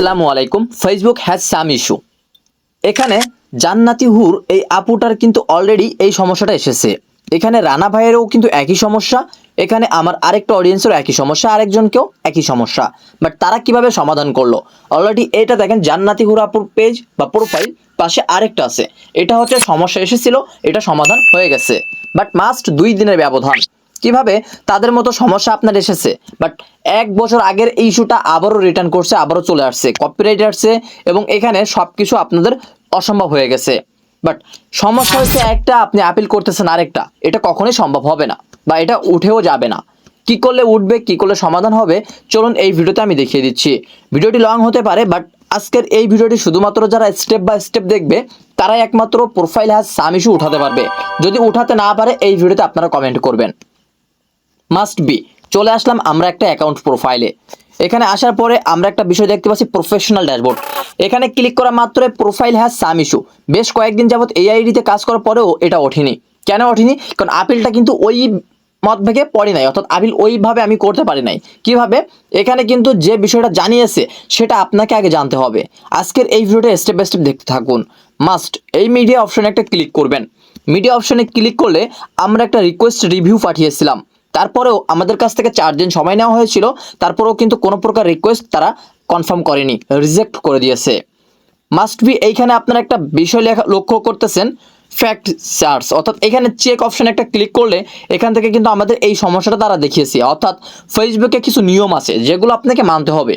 আসসালামু আলাইকুম। Facebook has some issue এখানে জান্নাতি হুর এই আপুটার কিন্তু অলরেডি এই সমস্যাটা এসেছে। এখানে রানা ভাইয়েরও কিন্তু একই সমস্যা। এখানে আমার আরেকটা অডিয়েন্সেরও একই সমস্যা, আরেকজনকেও একই সমস্যা। বাট তারা কীভাবে সমাধান করল? অলরেডি এটা দেখেন জান্নাতি হুর আপুর পেজ বা প্রোফাইল পাশে আরেকটা আছে। এটা হচ্ছে সমস্যা এসেছিল, এটা সমাধান হয়ে গেছে। বাট মাস্ট দুই দিনের ব্যবধান। কীভাবে তাদের মতো সমস্যা আপনার এসেছে? বাট এক বছর আগের এই ইস্যুটা আবারও রিটার্ন করছে, আবারও চলে আসছে কপিরাইট আসছে এবং এখানে সব কিছু আপনাদের অসম্ভব হয়ে গেছে। বাট সমস্যা হচ্ছে একটা, আপনি আপিল করতেছেন আরেকটা। এটা কখনোই সম্ভব হবে না বা এটা উঠেও যাবে না। কি করলে উঠবে, কি করলে সমাধান হবে, চলুন এই ভিডিওতে আমি দেখিয়ে দিচ্ছি। ভিডিওটি লং হতে পারে বাট আজকের এই ভিডিওটি শুধুমাত্র যারা স্টেপ বাই স্টেপ দেখবে, তারাই একমাত্র প্রোফাইল হ্যাজ সাম ইস্যু উঠাতে পারবে। যদি উঠাতে না পারে, এই ভিডিওতে আপনারা কমেন্ট করবেন। মাস্ট বি চলে আসলাম আমরা একটা অ্যাকাউন্ট প্রোফাইলে এখানে আসার পরে আমরা একটা বিষয় দেখতে পাচ্ছি প্রফেশনাল ড্যাশবোর্ড এখানে ক্লিক করা মাত্র প্রোফাইল হ্যাজ সাম ইস্যু বেশ কয়েকদিন যাবত এই আইডিতে কাজ করার পরেও এটা ওঠেনি। কেন ওঠেনি? কারণ আপিলটা কিন্তু ওই মত ভেগে পড়ি নাই। অর্থাৎ আপিল ওইভাবে আমি করতে পারি নাই। কীভাবে? এখানে কিন্তু যে বিষয়টা জানিয়েছে, সেটা আপনাকে আগে জানতে হবে। আজকের এই ভিডিওটা স্টেপ বাই স্টেপ দেখতে থাকুন। মাস্ট এই মিডিয়া অপশনে একটা ক্লিক করবেন। মিডিয়া অপশনে ক্লিক করলে আমরা একটা রিকোয়েস্ট রিভিউ পাঠিয়েছিলাম। তারপরেও আমাদের কাছ থেকে চার দিন সময় নেওয়া হয়েছিল, তারপরেও কিন্তু কোনো প্রকার রিকোয়েস্ট তারা কনফার্ম করেনি রিজেক্ট করে দিয়েছে। মাস্ট বি এইখানে আপনারা একটা বিষয় লেখা, লক্ষ্য করতেছেন ফ্যাক্ট সার্চ অর্থাৎ এখানে চেক অপশন একটা ক্লিক করলে এখান থেকে কিন্তু আমাদের এই সমস্যাটা তারা দেখিয়েছে। অর্থাৎ ফেসবুকে কিছু নিয়ম আছে, যেগুলো আপনাকে মানতে হবে।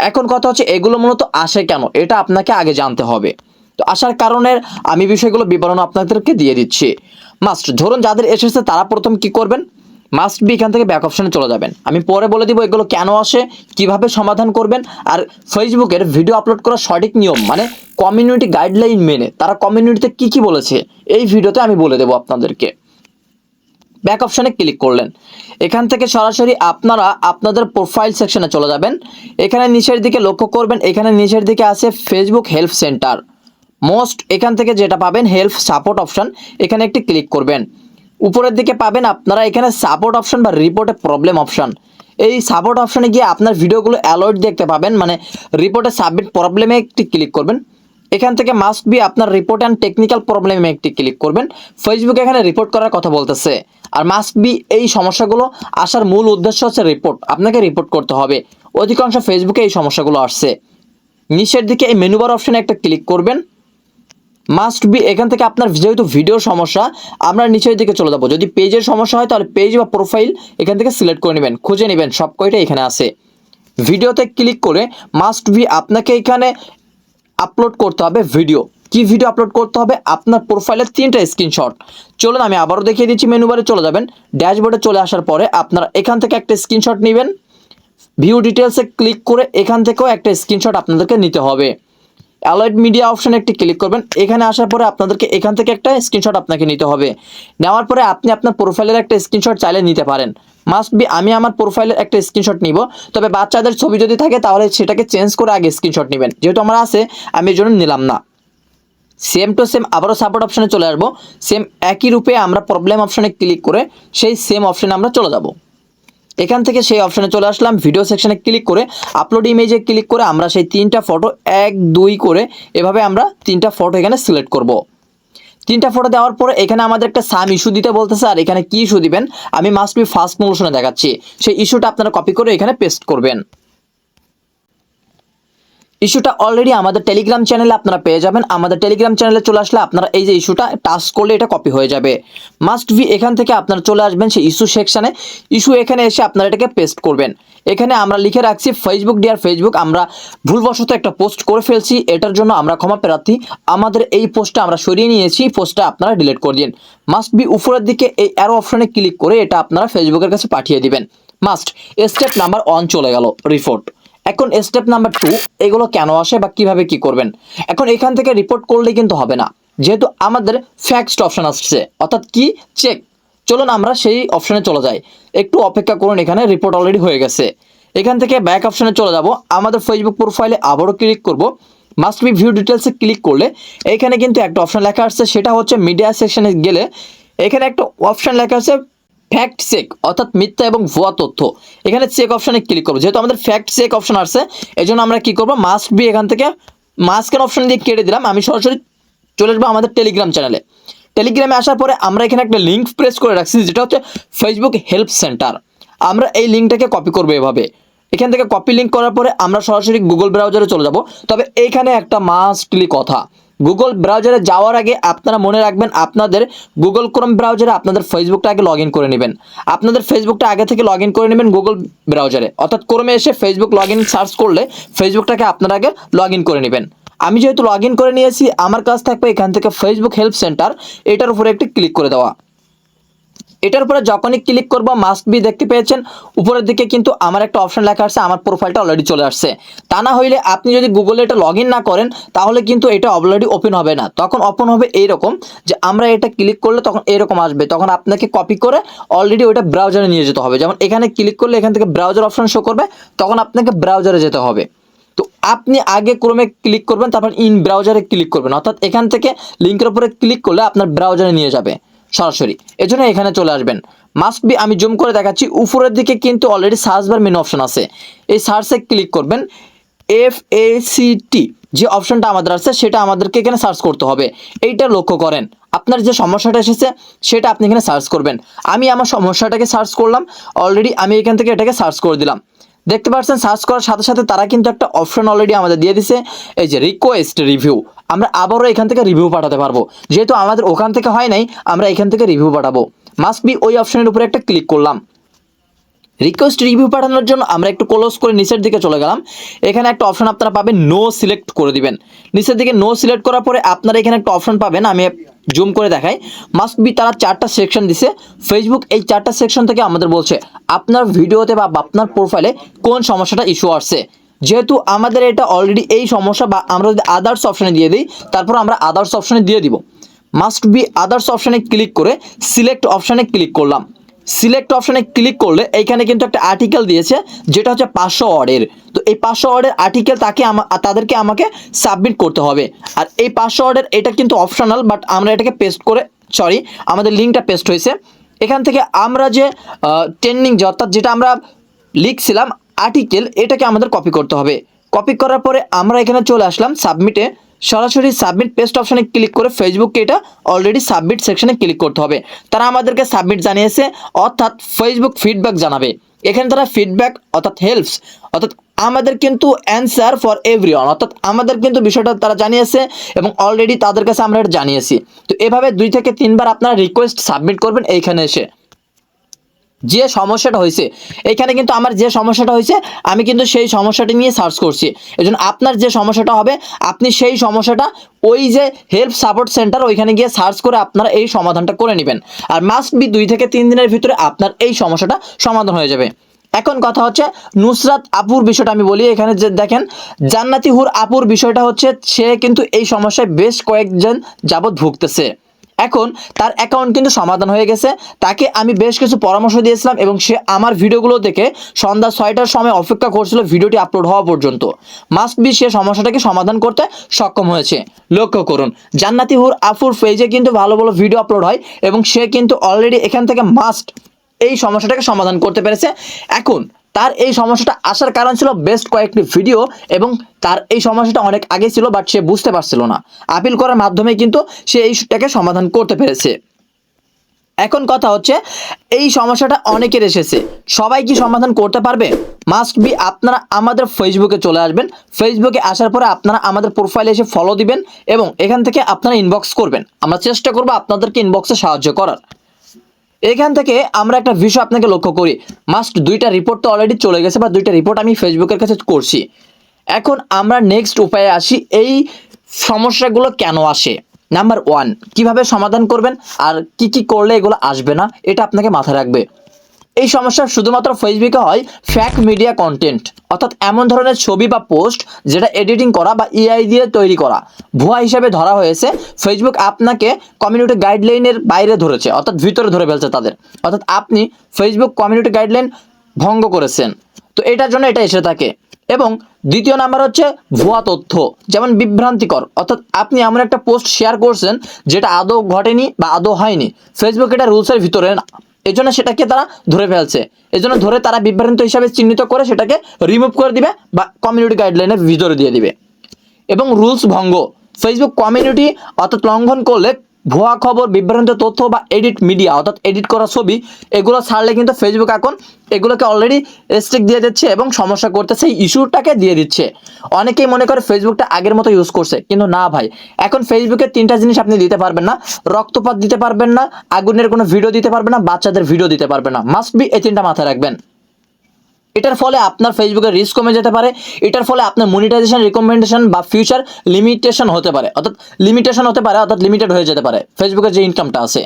এখন কথা হচ্ছে এগুলো মূলত আসে কেন? এটা আপনাকে আগে জানতে হবে। তো আসার কারণের আমি বিষয়গুলো বিবরণ আপনাদেরকে দিয়ে দিচ্ছি। মাস্ট ধরুন যাদের এসেছে তারা প্রথম কি করবেন? মাস্ট বি এখান থেকে ব্যাক অপশনে চলে যাবেন। আমি পরে বলে দিব এগুলো কেন আসে, কীভাবে সমাধান করবেন, আর ফেসবুকের ভিডিও আপলোড করার সঠিক নিয়ম মানে কমিউনিটি গাইডলাইন মেনে তারা কমিউনিটিতে কি কি বলেছে, এই ভিডিওতে আমি বলে দেবো আপনাদেরকে। ব্যাক অপশনে ক্লিক করলেন। এখান থেকে সরাসরি আপনারা আপনাদের প্রোফাইল সেকশনে চলে যাবেন। এখানে নিচের দিকে লক্ষ্য করবেন, এখানে নিচের দিকে আছে ফেসবুক হেল্প সেন্টার মোস্ট এখান থেকে যেটা পাবেন হেল্প সাপোর্ট অপশন এখানে একটি ক্লিক করবেন। উপরের দিকে পাবেন আপনারা এখানে সাপোর্ট অপশন বা রিপোর্টে প্রবলেম অপশন এই সাপোর্ট অপশনে গিয়ে আপনার ভিডিওগুলো অ্যালার্ট দেখতে পাবেন মানে রিপোর্টে সাবমিট প্রবলেমে একটি ক্লিক করবেন। এখান থেকে মাস্ট বি আপনার রিপোর্ট অ্যান্ড টেকনিক্যাল প্রবলেমে একটি ক্লিক করবেন। ফেসবুক এখানে রিপোর্ট করার কথা বলতেছে। আর মাস্ট বি এই সমস্যাগুলো আসার মূল উদ্দেশ্য হচ্ছে রিপোর্ট আপনাকে রিপোর্ট করতে হবে। অধিকাংশ ফেসবুকে এই সমস্যাগুলো আসছে। নিচের দিকে এই মেনুবার অপশনে একটা ক্লিক করবেন। মাস্ট বি এখান থেকে আপনার যেহেতু ভিডিওর সমস্যা, আমরা নিচের দিকে চলে যাব। যদি পেজের সমস্যা হয়, তাহলে পেজ বা প্রোফাইল এখান থেকে সিলেক্ট করে নেবেন। খুঁজে নেবেন, সব কয়টা এখানে আছে। ভিডিওতে ক্লিক করে মাস্ট বি আপনাকে এখানে আপলোড করতে হবে ভিডিও কি ভিডিও আপলোড করতে হবে? আপনার প্রোফাইলের তিনটা স্ক্রিনশট চলুন, আমি আবারও দেখিয়ে দিচ্ছি মেনুবারে চলে যাবেন। ড্যাশবোর্ডে চলে আসার পরে আপনারা এখান থেকে একটা স্ক্রিনশট নেবেন। ভিউ ডিটেলসে ক্লিক করে এখান থেকেও একটা স্ক্রিনশট আপনাদেরকে নিতে হবে। অ্যালার্ট মিডিয়া অপশনে একটি ক্লিক করবেন। এখানে আসার পরে আপনাদেরকে এখান থেকে একটা স্ক্রিনশট আপনাকে নিতে হবে। নেওয়ার পরে আপনি আপনার প্রোফাইলের একটা স্ক্রিনশট চাইলে নিতে পারেন। মাস্ট বি আমি আমার প্রোফাইলের একটা স্ক্রিনশট নিব। তবে বাচ্চাদের ছবি যদি থাকে তাহলে সেটাকে চেঞ্জ করে আগে স্ক্রিনশট নেবেন। যেহেতু আমার আছে, আমি এই জন্য নিলাম না। সেম টু সেম আবারও সাপোর্ট অপশনে চলে আসব। সেম একই রূপে আমরা প্রবলেম অপশনে ক্লিক করে সেই সেম অপশনে আমরা চলে যাব। এখান থেকে সেই অপশানে চলে আসলাম। ভিডিও সেকশানে ক্লিক করে আপলোড ইমেজে ক্লিক করে আমরা সেই তিনটা ফটো এক, দুই করে এভাবে আমরা তিনটা ফটো এখানে সিলেক্ট করব। তিনটা ফটো দেওয়ার পরে এখানে আমাদের একটা সাম ইস্যু দিতে বলতেছে, আর এখানে কি ইস্যু দিবেন? আমি মাস্ট বি ফার্স্ট মোশনে দেখাচ্ছি। সেই ইস্যুটা আপনারা কপি করে এখানে পেস্ট করবেন। ইস্যুটা অলরেডি আমাদের টেলিগ্রাম চ্যানেলে আপনারা পেয়ে যাবেন। আমাদের টেলিগ্রাম চ্যানেলে চলে আসলে আপনারা এই যে ইস্যুটা টাচ করলে এটা কপি হয়ে যাবে। মাস্ট বি এখান থেকে আপনারা চলে আসবেন সেই ইস্যু সেকশানে ইস্যু এখানে এসে আপনারা এটাকে পেস্ট করবেন। এখানে আমরা লিখে রাখছি ফেসবুক ডিয়ার ফেসবুক আমরা ভুলবশত একটা পোস্ট করে ফেলছি। এটার জন্য আমরা ক্ষমা প্রার্থী। আমাদের এই পোস্টটা আমরা সরিয়ে নিয়েছি। পোস্টটা আপনারা ডিলিট করে দিন। মাস্ট বি উপরের দিকে এই অ্যারো অপশনে ক্লিক করে এটা আপনারা ফেসবুকের কাছে পাঠিয়ে দিবেন। মাস্ট স্টেপ নাম্বার ওয়ান চলে গেল রিপোর্ট এখন স্টেপ নাম্বার টু এগুলো কেন আসে বা কীভাবে কি করবেন? এখন এখান থেকে রিপোর্ট করলে কিন্তু হবে না। যেহেতু আমাদের ফ্যাক্সড অপশন আসছে, অর্থাৎ কি? চেক চলুন আমরা সেই অপশনে চলে যাই। একটু অপেক্ষা করুন, এখানে রিপোর্ট অলরেডি হয়ে গেছে। এখান থেকে ব্যাক অপশনে চলে যাব। আমাদের ফেসবুক প্রোফাইলে আবারও ক্লিক করব। মাস্ট বি ভিউ ডিটেলসে ক্লিক করলে এখানে কিন্তু একটা অপশন লেখা আসছে, সেটা হচ্ছে মিডিয়া সেকশনে গেলে এখানে একটা অপশন লেখা আছে ফ্যাক্ট চেক অর্থাৎ মিথ্যা এবং ভুয়া তথ্য। এখানে চেক অপশানে ক্লিক করব। যেহেতু আমাদের ফ্যাক্ট চেক অপশান আসছে এই জন্য আমরা কি করব? মাস্ট বি এখান থেকে মাস্কের অপশান দিয়ে কেটে দিলাম। আমি সরাসরি চলে আসব আমাদের টেলিগ্রাম চ্যানেলে টেলিগ্রামে আসার পরে আমরা এখানে একটা লিঙ্ক প্রেস করে রাখছি, যেটা হচ্ছে ফেসবুক হেল্প সেন্টার আমরা এই লিঙ্কটাকে কপি করব এভাবে। এখান থেকে কপি লিঙ্ক করার পরে আমরা সরাসরি গুগল ব্রাউজারে চলে যাব। তবে এইখানে একটা মাস্টলি কথা। গুগল ব্রাউজারে যাওয়ার আগে আপনারা মনে রাখবেন আপনাদের গুগল ক্রোম ব্রাউজারে আপনাদের ফেসবুকটা আগে লগ করে নেবেন। আপনাদের ফেসবুকটা আগে থেকে লগ করে নেবেন গুগল ব্রাউজারে অর্থাৎ ক্রোমে এসে ফেসবুক লগ সার্চ করলে ফেসবুকটাকে আপনারা আগে লগ করে নেবেন। আমি যেহেতু লগ করে নিয়েছি, আমার কাছ থাকবে এখান থেকে ফেসবুক হেল্প সেন্টার এটার উপরে একটি ক্লিক করে দেওয়া। এটার উপরে যখনই ক্লিক করব মাস্ট বি দেখতে পেয়েছেন। উপরের দিকে কিন্তু আমার একটা অপশন লেখা আসছে আমার প্রোফাইলটা অলরেডি চলে আসছে। তা না হইলে আপনি যদি গুগলে এটা লগ না করেন, তাহলে কিন্তু এটা অলরেডি ওপেন হবে না। তখন ওপেন হবে এইরকম যে আমরা এটা ক্লিক করলে তখন এরকম আসবে। তখন আপনাকে কপি করে অলরেডি ওইটা ব্রাউজারে নিয়ে যেতে হবে। যেমন এখানে ক্লিক করলে এখান থেকে ব্রাউজার অপশন শো করবে, তখন আপনাকে ব্রাউজারে যেতে হবে। তো আপনি আগে ক্রমে ক্লিক করবেন, তারপর ইন ব্রাউজারে ক্লিক করবেন। অর্থাৎ এখান থেকে লিঙ্কের উপরে ক্লিক করলে আপনার ব্রাউজারে নিয়ে যাবে। সরাসরি। এজন্য এখানে চলে আসবেন। মাস্ট বি আমি জুম করে দেখাচ্ছি। উপরের দিকে কিন্তু already search bar menu option আছে। এই সার্চে ক্লিক করবেন। এফ এ সি টি যে অপশনটা আমাদের আছে, সেটা আমাদেরকে এখানে সার্চ করতে হবে। এইটা লক্ষ্য করেন। আপনার যে সমস্যাটা এসেছে, সেটা আপনি এখানে সার্চ করবেন। আমি আমার সমস্যাটাকে সার্চ করলাম। অলরেডি আমি এখান থেকে এটাকে সার্চ করে দিলাম। দেখতে পাচ্ছেন সার্চ করার সাথে সাথে তারা কিন্তু একটা অপশন অলরেডি আমাদের দিয়ে দিছে। এই যে রিকোয়েস্ট রিভিউ আমরা আবারও এখান থেকে রিভিউ পাঠাতে পারব। যেহেতু আমাদের ওখান থেকে হয় নাই, আমরা এখান থেকে রিভিউ পাঠাবো। মাস্ট বি ওই অপশনের উপরে একটা ক্লিক করলাম। রিকোয়েস্ট রিভিউ পাঠানোর জন্য আমরা একটু ক্লোজ করে নিচের দিকে চলে গেলাম। এখানে একটা অপশন আপনারা পাবেন নো সিলেক্ট করে দিবেন। নিচের দিকে নো সিলেক্ট করার পরে আপনারা এখানে একটা অপশন পাবেন, আমি জুম করে দেখাই। মাস্ট বি তারা চারটা সেকশন দিছে। ফেসবুক এই চারটা সেকশন থেকে আমাদের বলছে, আপনার ভিডিওতে বা আপনার প্রোফাইলে কোন সমস্যাটা ইস্যু আসছে? যেহেতু আমাদের এটা অলরেডি এই সমস্যা বা আমরা যদি আদার্স অপশানে দিয়ে দিই, তারপর আমরা আদার্স অপশানে দিয়ে দিব। মাস্ট বি আদার্স অপশানে ক্লিক করে সিলেক্ট অপশানে ক্লিক করলাম। সিলেক্ট অপশানে ক্লিক করলে এইখানে কিন্তু একটা আর্টিকেল দিয়েছে, যেটা হচ্ছে পাঁচশো ওয়ার্ডের তো এই পাঁচশো ওয়ার্ডের আর্টিকেল তাকে তাদেরকে আমাকে সাবমিট করতে হবে। আর এই পাঁচশো ওয়ার্ডের এটা কিন্তু অপশনাল বাট আমরা এটাকে পেস্ট করে সরি আমাদের লিঙ্কটা পেস্ট হয়েছে। এখান থেকে আমরা যে ট্রেন্ডিং যে, অর্থাৎ যেটা আমরা লিখছিলাম আর্টিকেল এটাকে আমাদের কপি করতে হবে। কপি করার পরে আমরা এখানে চলে আসলাম সাবমিটে সরাসরি সাবমিট পেস্ট অপশানে ক্লিক করে ফেসবুককে এটা অলরেডি সাবমিট সেকশনে ক্লিক করতে হবে। তারা আমাদেরকে সাবমিট জানিয়েছে, অর্থাৎ ফেসবুক ফিডব্যাক জানাবে। এখানে তারা ফিডব্যাক অর্থাৎ হেল্পস অর্থাৎ আমাদের কিন্তু অ্যান্সার ফর এভরি ওয়ান অর্থাৎ আমাদের কিন্তু বিষয়টা তারা জানিয়েছে এবং অলরেডি তাদের কাছে আমরা এটা জানিয়েছি। তো এভাবে দুই থেকে তিনবার আপনারা রিকোয়েস্ট সাবমিট করবেন এইখানে এসে। যে সমস্যাটা হয়েছে, এখানে কিন্তু আমার যে সমস্যাটা হয়েছে, আমি কিন্তু সেই সমস্যাটি নিয়ে সার্চ করছি। এজন্য আপনার যে সমস্যাটা হবে, আপনি সেই সমস্যাটা ওই যে হেল্প সাপোর্ট সেন্টার ওইখানে গিয়ে সার্চ করে আপনারা এই সমাধানটা করে নেবেন। আর মাস্ট বি দুই থেকে তিন দিনের ভিতরে আপনার এই সমস্যাটা সমাধান হয়ে যাবে। এখন কথা হচ্ছে নুসরাত আপুর বিষয়টা আমি বলি, এখানে যে দেখেন, জান্নাতি হুর আপুর বিষয়টা হচ্ছে, সে কিন্তু এই সমস্যায় বেশ কয়েকজন যাবৎ ভুগতেছে। এখন তার অ্যাকাউন্ট কিন্তু সমাধান হয়ে গেছে। তাকে আমি বেশ কিছু পরামর্শ দিয়েছিলাম এবং সে আমার ভিডিওগুলো দেখে সন্ধ্যা ছয়টার সময় অপেক্ষা করছিল ভিডিওটি আপলোড হওয়া পর্যন্ত। মাস্ট বি সে সমস্যাটাকে সমাধান করতে সক্ষম হয়েছে। লক্ষ্য করুন, জান্নাতি হুর আফুর পেজে কিন্তু ভালো ভালো ভিডিও আপলোড হয় এবং সে কিন্তু অলরেডি এখান থেকে মাস্ট এই সমস্যাটাকে সমাধান করতে পেরেছে। এখন তার এই সমস্যাটা আসার কারণ ছিল বেস্ট কয়েকটি ভিডিও এবং তার এই সমস্যাটা অনেক আগে ছিল বাট সে বুঝতে পারছিল না। আপিল করার মাধ্যমে কিন্তু সে এইটাকে সমাধান করতে পেরেছে। এখন কথা হচ্ছে, এই সমস্যাটা অনেকের এসেছে। সবাই কি সমাধান করতে পারবে? মাস্ট বি আপনারা আমাদের ফেসবুকে চলে আসবেন। ফেসবুকে আসার পরে আপনারা আমাদের প্রোফাইলে এসে ফলো দিবেন এবং এখান থেকে আপনারা ইনবক্স করবেন। আমরা চেষ্টা করব আপনাদেরকে ইনবক্সে সাহায্য করার। এখান থেকে আমরা একটা বিষয় আপনাকে লক্ষ্য করি। মাস্ট দুইটা রিপোর্ট তো অলরেডি চলে গেছে বা দুইটা রিপোর্ট আমি ফেসবুকের কাছে করছি। এখন আমরা নেক্সট উপায়ে আসি, এই সমস্যাগুলো কেন আসে? নাম্বার ওয়ান কীভাবে সমাধান করবেন আর কি কি করলে এগুলো আসবে না? এটা আপনাকে মাথায় রাখবে। এই সমস্যা শুধুমাত্র ফেসবুকে হয় ফ্যাক মিডিয়া কন্টেন্ট অর্থাৎ এমন ধরনের ছবি বা পোস্ট যেটা এডিটিং করা বা ইআই দিয়ে তৈরি করা। ভুয়া হিসেবে ধরা হয়েছে ফেসবুক আপনাকে কমিউনিটি গাইডলাইনের বাইরে ধরেছে, অর্থাৎ ভিতরে ধরে ফেলছে তাদের। অর্থাৎ আপনি ফেসবুক কমিউনিটি গাইডলাইন ভঙ্গ করেছেন। তো এটার জন্য এটা এসে থাকে। এবং দ্বিতীয় নাম্বার হচ্ছে ভুয়া তথ্য, যেমন বিভ্রান্তিকর, অর্থাৎ আপনি এমন একটা পোস্ট শেয়ার করছেন যেটা আদৌ ঘটেনি বা আদৌ হয়নি। ফেসবুক এটা রুলসের ভিতরে না। এজন্য সেটাকে তারা ধরে ফেলছে। এই জন্য ধরে তারা বিভ্রান্ত হিসাবে চিহ্নিত করে সেটাকে রিমুভ করে দিবে বা কমিউনিটি গাইডলাইনের ভিতরে দিয়ে দিবে। এবং রুলস ভঙ্গ। ফেসবুক কমিউনিটি অর্থাৎ লঙ্ঘন করলে ভুয়া খবর, বিভ্রান্ত তথ্য বা এডিট মিডিয়া অর্থাৎ এডিট করা ছবি, এগুলো ছাড়লে কিন্তু ফেসবুক এখন এগুলোকে অলরেডি রেস্ট্রিক্ট দিয়ে দিচ্ছে এবং সমস্যা করতে সেই ইস্যুটাকে দিয়ে দিচ্ছে। অনেকেই মনে করে ফেসবুকটা আগের মতো ইউজ করছে, কিন্তু না ভাই। এখন ফেসবুকে তিনটা জিনিস আপনি দিতে পারবেন না, রক্তপাত দিতে পারবেন না, আগুনের কোনো ভিডিও দিতে পারবেন না, বাচ্চাদের ভিডিও দিতে পারবেন না। মাস্ট বি এই তিনটা মাথায় রাখবেন। এটার ফলে আপনার ফেসবুকের রিস্ক কমে যেতে পারে, এটার ফলে আপনার মনিটাইজেশন রিকমেন্ডেশন বা ফিউচার লিমিটেশন হতে পারে, অর্থাৎ লিমিটেশন হতে পারে, অর্থাৎ লিমিটেড হয়ে যেতে পারে ফেসবুকের যে ইনকামটা আছে।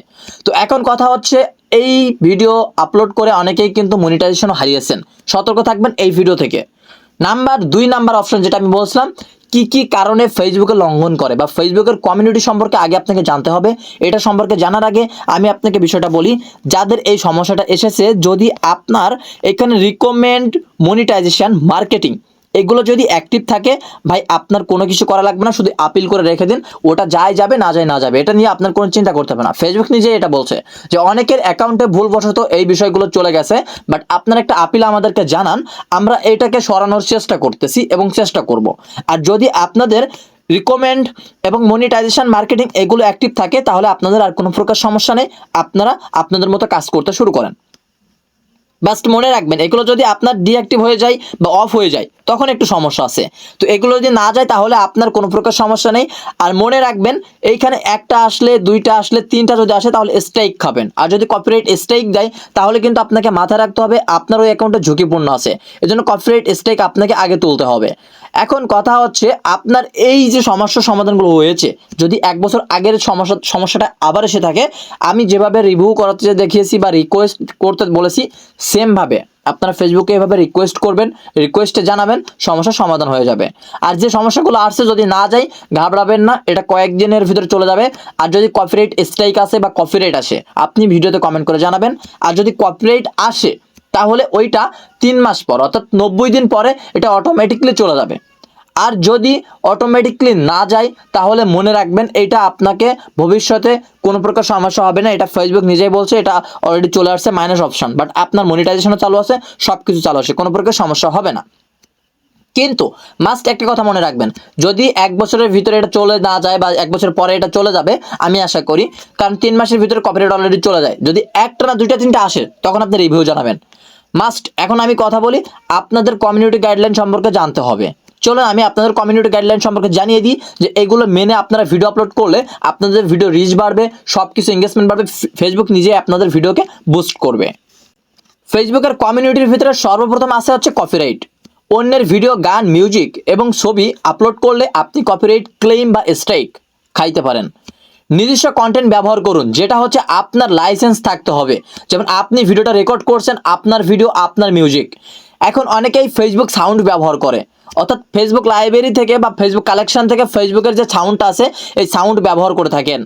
তো এখন কথা হচ্ছে, এই ভিডিও আপলোড করে অনেকেই কিন্তু মনিটাইজেশন হারিয়েছেন। সতর্ক থাকবেন এই ভিডিও থেকে। নাম্বার দুই নাম্বার অপশন যেটা আমি বলছিলাম কি কি কারণে ফেসবুকে লঙ্ঘন করে বা ফেসবুকের কমিউনিটি সম্পর্কে আগে আপনাকে জানতে হবে। এটা সম্পর্কে জানার আগে আমি আপনাকে বিষয়টা বলি, যাদের এই সমস্যাটা এসেছে, যদি আপনার এখানে রিকমেন্ড মনিটাইজেশন মার্কেটিং এগুলো যদি অ্যাক্টিভ থাকে, ভাই আপনার কোনো কিছু করা লাগবে না, শুধু আপিল করে রেখে দিন, ওটা যায় যাবে, না যায় না যাবে, এটা নিয়ে আপনার কোনো চিন্তা করতে হবে না। ফেসবুক নিজেই এটা বলছে যে, অনেকের অ্যাকাউন্টে ভুলবশত এই বিষয়গুলো চলে গেছে বাট আপনার একটা আপিল আমাদেরকে জানান, আমরা এটাকে সরানোর চেষ্টা করতেছি এবং চেষ্টা করব। আর যদি আপনাদের রিকমেন্ড এবং মনিটাইজেশন মার্কেটিং এগুলো অ্যাক্টিভ থাকে, তাহলে আপনাদের আর কোনো প্রকার সমস্যা নেই, আপনারা আপনাদের মতো কাজ করতে শুরু করেন। বাস্ট মনে রাখবেন, এগুলো যদি আপনার ডিঅ্যাক্টিভ হয়ে যায় বা অফ হয়ে যায়, তখন একটু সমস্যা আছে। তো এগুলো যদি না যায়, তাহলে আপনার কোনো প্রকার সমস্যা নেই। আর মনে রাখবেন, এইখানে একটা আসলে, দুইটা আসলে, তিনটা যদি আসে, তাহলে স্ট্রাইক খাবেন। আর যদি কপিরাইট স্ট্রাইক দেয়, তাহলে কিন্তু আপনাকে মাথায় রাখতে হবে আপনার ওই অ্যাকাউন্টে ঝুঁকিপূর্ণ আছে। এজন্য কপিরাইট স্ট্রাইক আপনাকে আগে তুলতে হবে। এখন কথা হচ্ছে, আপনার এই যে সমস্যার সমাধানগুলো হয়েছে, যদি এক বছর আগের সমস্যা, সমস্যাটা আবার এসে থাকে, আমি যেভাবে রিভিউ করাতে দেখিয়েছি বা রিকোয়েস্ট করতে বলেছি সেমভাবে আপনারা ফেসবুকে এভাবে রিকোয়েস্ট করবেন রিকোয়েস্টে জানাবেন, সমস্যার সমাধান হয়ে যাবে। আর যে সমস্যাগুলো আসছে যদি না যায়, ঘাবড়াবেন না, এটা কয়েকদিনের ভিতরে চলে যাবে। আর যদি কপিরাইট স্ট্রাইক আসে বা কপিরাইট আসে, আপনি ভিডিওতে কমেন্ট করে জানাবেন। আর যদি কপিরাইট আসে, তাহলে ওইটা তিন মাস পর, অর্থাৎ নব্বই দিন পরে এটা অটোমেটিকলি চলে যাবে। আর যদি অটোমেটিকলি না যায়, তাহলে মনে রাখবেন এটা আপনাকে ভবিষ্যতে কোনো প্রকার সমস্যা হবে না। এটা ফেসবুক নিজেই বলছে, এটা অলরেডি চলে আসছে মাইনাস অপশন বাট আপনার মনিটাইজেশনও চালু আছে সব কিছু চালু আছে, কোনো প্রকার সমস্যা হবে না। কিন্তু মাস্ট একটা কথা মনে রাখবেন, যদি এক বছরের ভিতরে এটা চলে না যায় বা এক বছর পরে এটা চলে যাবে, আমি আশা করি কারণ তিন মাসের ভিতরে কপিরাইট অলরেডি চলে যায়। যদি একটা না দুইটা তিনটা আসে, তখন আপনি রিভিউ জানাবেন। মাস্ট এখন আমি কথা বলি, আপনাদের কমিউনিটি গাইডলাইন সম্পর্কে জানতে হবে। চলুন আমি আপনাদের কমিউনিটি গাইডলাইন সম্পর্কে জানিয়ে দিই যে এগুলো মেনে আপনারা ভিডিও আপলোড করলে আপনাদের ভিডিও রিচ বাড়বে সব কিছু এঙ্গেজমেন্ট বাড়বে ফেসবুক নিজে আপনাদের ভিডিওকে বুস্ট করবে। ফেসবুকের কমিউনিটির ভিতরে সর্বপ্রথম আসে হচ্ছে কপিরাইট অন্যের ভিডিও গান মিউজিক এবং ছবি আপলোড করলে আপনি কপিরাইট ক্লেম বা স্ট্রাইক খাইতে পারেন। নিজস্ব কন্টেন্ট ব্যবহার করুন, যেটা হচ্ছে আপনার লাইসেন্স থাকতে হবে। যেমন আপনি ভিডিওটা রেকর্ড করছেন, আপনার ভিডিও আপনার মিউজিক এখন অনেকেই ফেসবুক সাউন্ড ব্যবহার করে। অর্থাৎ ফেসবুক লাইব্রেরি থেকে বা ফেসবুক কালেকশন থেকে ফেসবুকের যে সাউন্ডটা আছে, এই সাউন্ড ব্যবহার করে থাকেন।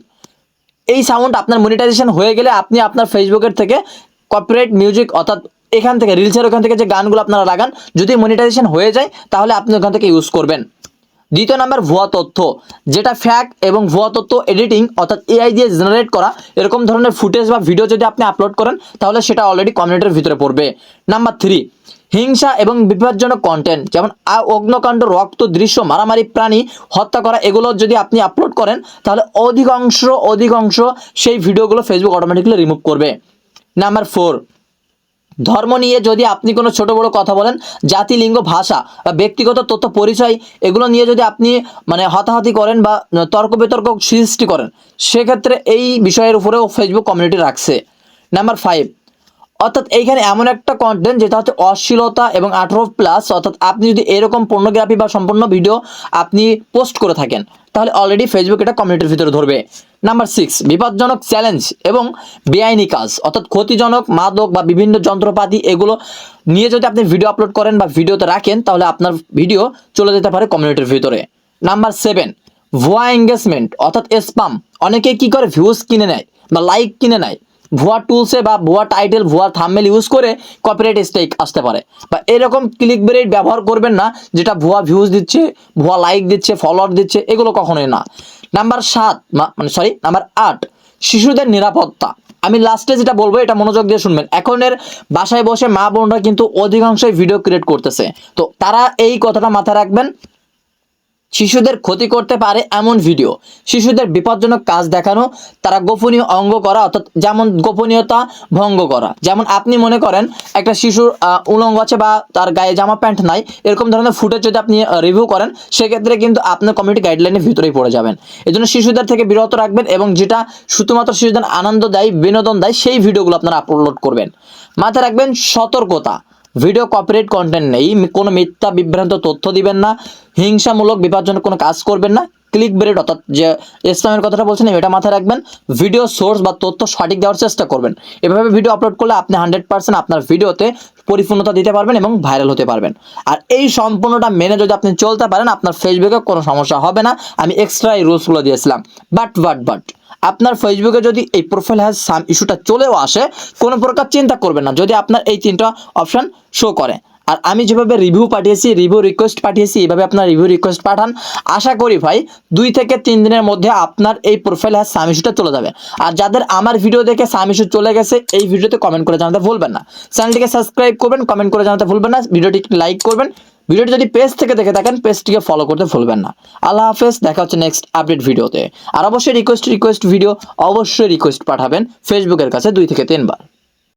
এই সাউন্ড আপনার মনিটাইজেশন হয়ে গেলে আপনি আপনার ফেসবুকের থেকে কপিরাইট মিউজিক অর্থাৎ এখান থেকে রিলসের ওখান থেকে যে গানগুলো আপনারা লাগান, যদি মনিটাইজেশন হয়ে যায়, তাহলে আপনি ওখান থেকে ইউজ করবেন। দ্বিতীয় নাম্বার, ভুয়া তথ্য। যেটা ফ্যাক এবং ভুয়া তথ্য এডিটিং অর্থাৎ এআই দিয়ে জেনারেট করা, এরকম ধরনের ফুটেজ বা ভিডিও যদি আপনি আপলোড করেন, তাহলে সেটা অলরেডি কমিউনিটির ভিতরে পড়বে। নাম্বার থ্রি হিংসা এবং বিপজ্জনক কন্টেন্ট যেমন অগ্নকাণ্ড, রক্ত, দৃশ্য, মারামারি, প্রাণী হত্যা করা, এগুলো যদি আপনি আপলোড করেন, তাহলে অধিকাংশ অধিকাংশ সেই ভিডিওগুলো ফেসবুক অটোমেটিকলি রিমুভ করবে। নাম্বার ফোর ধর্ম নিয়ে যদি আপনি কোনো ছোট বড় কথা বলেন, জাতি, লিঙ্গ, ভাষা বা ব্যক্তিগত তথ্য, পরিচয়, এগুলো নিয়ে যদি আপনি মানে হতাহতি করেন বা তর্ক বিতর্ক সৃষ্টি করেন, সেক্ষেত্রে এই বিষয়ের উপরেও ফেসবুক কমিউনিটি রাখছে। নাম্বার ফাইভ অর্থাৎ এইখানে এমন একটা কন্টেন্ট যেটা হচ্ছে অশ্লীলতা এবং আঠারো প্লাস অর্থাৎ আপনি যদি এরকম পর্নোগ্রাফি বা সম্পূর্ণ ভিডিও আপনি পোস্ট করে থাকেন, তাহলে অলরেডি ফেসবুক এটা কমিউনিটির ভিতরে ধরবে। নাম্বার সিক্স বিপজ্জনক চ্যালেঞ্জ এবং বেআইনি কাজ, অর্থাৎ ক্ষতিজনক, মাদক বা বিভিন্ন যন্ত্রপাতি, এগুলো নিয়ে যদি আপনি ভিডিও আপলোড করেন বা ভিডিওতে রাখেন, তাহলে আপনার ভিডিও চলে যেতে পারে কমিউনিটির ভিতরে। নাম্বার সেভেন ভুয়া এঙ্গেজমেন্ট অর্থাৎ স্পাম অনেকে কি করে ভিউজ কিনে নেয় বা লাইক কিনে নেয়? ভুয়া টুলসে বা ভুয়া টাইটেল ভুয়া থাম্বনেল ইউজ করে কপিরাইট স্ট্রাইক আসতে পারে। বা এরকম ক্লিক বেরেট ব্যবহার করবেন না, যেটা ভুয়া ভিউজ দিচ্ছে, ভুয়া লাইক দিচ্ছে ফলোয়ার দিচ্ছে, এগুলো কখনোই না। নাম্বার সাত মানে সরি নাম্বার আট, শিশুদের নিরাপত্তা। আমি লাস্টে যেটা বলব, এটা মনোযোগ দিয়ে শুনবেন। এখনের বাসায় বসে মা বোনরা কিন্তু অধিকাংশই ভিডিও ক্রিয়েট করতেছে। তো তারা এই কথাটা মাথায় রাখবেন শিশুদের ক্ষতি করতে পারে এমন ভিডিও শিশুদের বিপজ্জনক কাজ দেখানো, তারা গোপনীয় অঙ্গ করা, অর্থাৎ যেমন গোপনীয়তা ভঙ্গ করা। যেমন আপনি মনে করেন, একটা শিশুর উলঙ্গ আছে বা তার গায়ে জামা প্যান্ট নাই, এরকম ধরনের ফুটেজ যদি আপনি রিভিউ করেন, সেক্ষেত্রে কিন্তু আপনার কমিউনিটি গাইডলাইনের ভিতরেই পড়ে যাবেন। এই জন্য শিশুদের থেকে বিরত রাখবেন এবং যেটা শুধুমাত্র শিশুদের আনন্দ দেয় বিনোদন দেয় সেই ভিডিওগুলো আপনারা আপলোড করবেন। মাথায় রাখবেন সতর্কতা। ভিডিও কপিরাইট কন্টেন্ট নেই। কোনো মিথ্যা, বিভ্রান্ত তথ্য দিবেন না। হিংসামূলক বিপজ্জনক কোনো কাজ করবেন না। ক্লিক ব্রেড অর্থাৎ যে ইসলামের কথাটা বলছেন এটা মাথায় রাখবেন। ভিডিও সোর্স বা তথ্য সঠিক দেওয়ার চেষ্টা করবেন। এভাবে ভিডিও আপলোড করলে আপনি হান্ড্রেড পার্সেন্ট আপনার ভিডিওতে পরিপূর্ণতা দিতে পারবেন এবং ভাইরাল হতে পারবেন। আর এই সম্পূর্ণটা মেনে যদি আপনি চলতে পারেন, আপনার ফেসবুকে কোনো সমস্যা হবে না। আমি এক্সট্রা এই রুলসগুলো দিয়েছিলাম। বাট বাট বাট আপনার ফেসবুকে যদি এই প্রোফাইল হ্যাজ সাম ইস্যুটা চলেও আসে, কোনো প্রকার চিন্তা করবেন না। যদি আপনার এই তিনটা অপশন শো করে। আর আমি যেভাবে রিভিউ পাঠিয়েছি রিভিউ রিকোয়েস্ট পাঠিয়েছি এইভাবে আপনার রিভিউ রিকোয়েস্ট পাঠান। আশা করি ভাই, দুই থেকে তিন দিনের মধ্যে আপনার এই প্রোফাইল হ্যাজ সাম ইস্যুটা চলে যাবে। আর যাদের আমার ভিডিও দেখে সাম ইস্যু চলে গেছে, এই ভিডিওতে কমেন্ট করে জানাতে ভুলবেন না। চ্যানেলটিকে সাবস্ক্রাইব করবেন কমেন্ট করে জানাতে ভুলবেন না। ভিডিওটি লাইক করবেন। ভিডিওটি যদি পেজ থেকে দেখে থাকেন পেজটিকে ফলো করতে ভুলবেন না। আল্লাহ হাফেজ, দেখা হচ্ছে নেক্সট আপডেট ভিডিওতে। আর অবশ্যই রিকোয়েস্ট রিকোয়েস্ট ভিডিও অবশ্যই রিকোয়েস্ট পাঠাবেন ফেসবুকের কাছে দুই থেকে তিনবার।